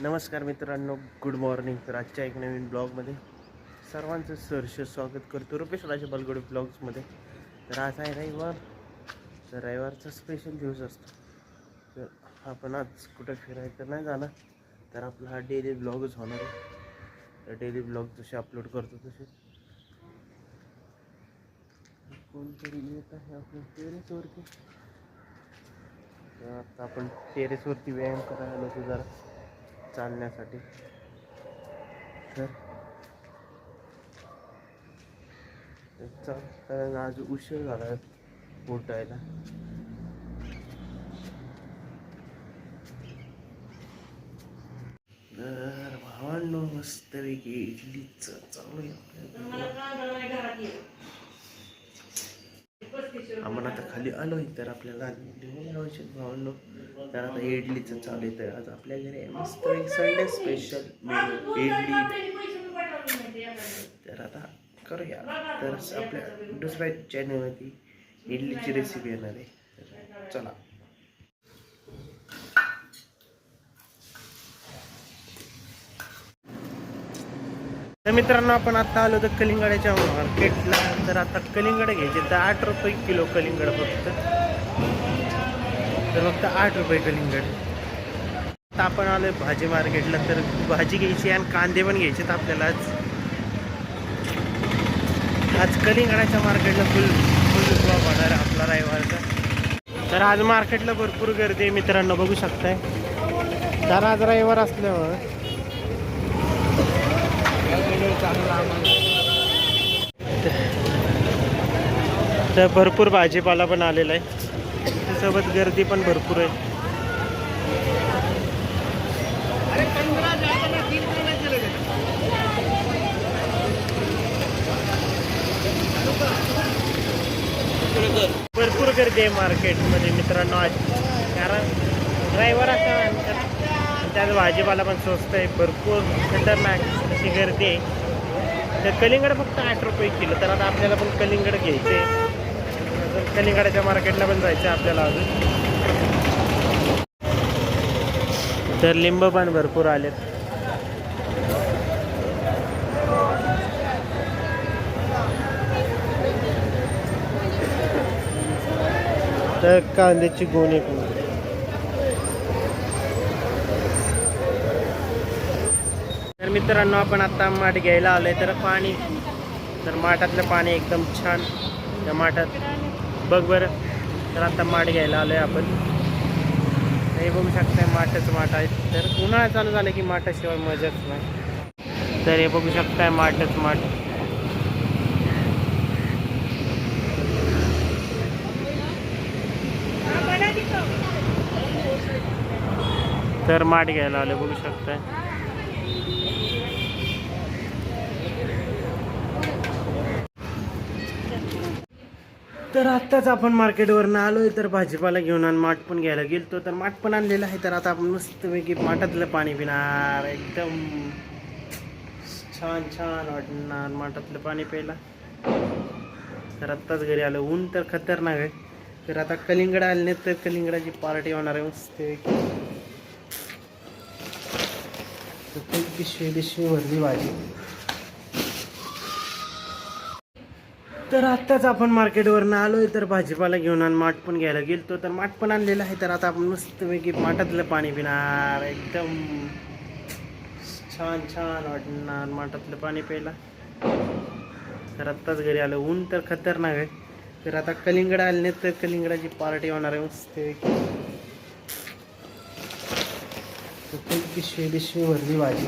नमस्कार मित्रांनो good morning तर आजच्या एक नवीन ब्लॉगमध्ये सर्वांचं सरश स्वागत करतो रुपेश राजे बलगोडे ब्लॉग्समध्ये तर आज आहे रविवार. तर रविवारचा स्पेशल दिवस असतो. तर आपण आज कुठं फिरायचं नाही जाणार. तर आपला हा डेली ब्लॉगच होणार आहे. तर डेली ब्लॉग जसे अपलोड करतो तसे. कोणतरी येत आहे आपण टेरेसवरती तर आता आपण टेरेसवरती व्यायाम करायला नको जरा. चालण्यासाठी. तर चाल कारण आज उशीर झाला आहे उठायला. तर भावांनो मस्तपैकी इडलीचं चालू आहे. आपल्या आपण आता खाली आलोय तर आपल्याला लिहून यावं भावलो तर आता इडलीचं चालू आहे तर आज आपल्या घरी मस्त एक संडे स्पेशल मेनू इडली. तर आता करूया. तर आपल्या दुसऱ्या चॅनलवरती इडलीची रेसिपी येणार आहे. तर चला. तर मित्रांनो आपण आता आलो तर कलिंगडाच्या मार्केटला तर आता कलिंगड घ्यायचे. तर आठ रुपये किलो कलिंगड फक्त. तर फक्त आठ रुपये कलिंगड. आता आपण आलोय भाजी मार्केटला. तर भाजी घ्यायची आणि कांदे पण घ्यायचे तर आपल्याला आज. आज कलिंगडाच्या मार्केटला फुल फुल उपवा होणार आहे आपला रविवारचा. तर आज मार्केटला भरपूर गर्दी आहे मित्रांनो. बघू शकताय. तर आज रविवार असल्यामुळं तर भरपूर भाजीपाला पण आलेला आहे. त्यासोबत गर्दी पण भरपूर आहे. भरपूर गर्दी आहे मार्केटमध्ये मित्रांनो आज. कारण ड्रायव्हर असा त्यात भाजीपाला पण स्वस्त आहे भरपूर खतरनाक अशी गर्दी आहे. तर कलिंगड फक्त आठ रुपये किलो तर आता आपल्याला पण कलिंगड घ्यायचे अजून कलिंगडाच्या मार्केटला पण जायचं आहे आपल्याला अजून. तर लिंब पण भरपूर आलेत. तर कांद्याची गोणी एक मिनिट. तर मित्रांनो आपण आता माठ घ्यायला आलोय. तर पाणी तर माठातलं पाणी एकदम छान. त्या माठात बघ बरं. तर आता माठ घ्यायला आलोय आपण. हे बघू शकताय माठच माठ आहे. तर उन्हाळा चालू झालं की माठाशिवाय मजाच नाही. तर हे बघू शकताय माठच माठ. तर माठ घ्यायला आले बघू शकताय. तर आत्ताच आपण मार्केटवरनं आलोय तर भाजीपाला घेऊन आणि माठ पण घ्यायला गेलतो. तर माठ पण आणलेलं आहे तर आता आपण मस्तपैकी माठातलं पाणी पिणार. एकदम छान छान वाटणार माठातलं पाणी प्यायला. तर आत्ताच घरी आलो. ऊन तर खतरनाक आहे. तर आता कलिंगड आले तर कलिंगडाची पार्टी होणार आहे मस्तपैकी. तर पिशवी पिशवी भरली भाजी. तर आत्ताच आपण मार्केटवरनं आहे तर भाजीपाला घेऊन आणि माठ पण घ्यायला गेलतो. तर माठ पण आणलेलं आहे तर आता आपण मस्तपैकी माठातलं पाणी पिणार. एकदम छान छान वाटणार माठातलं पाणी प्यायला. तर आत्ताच घरी आलो. ऊन तर खतरनाक आहे. तर आता कलिंगड आले तर कलिंगडाची पार्टी होणार आहे मस्तपैकी. तर ती पिशवी पिशवी भरली भाजी.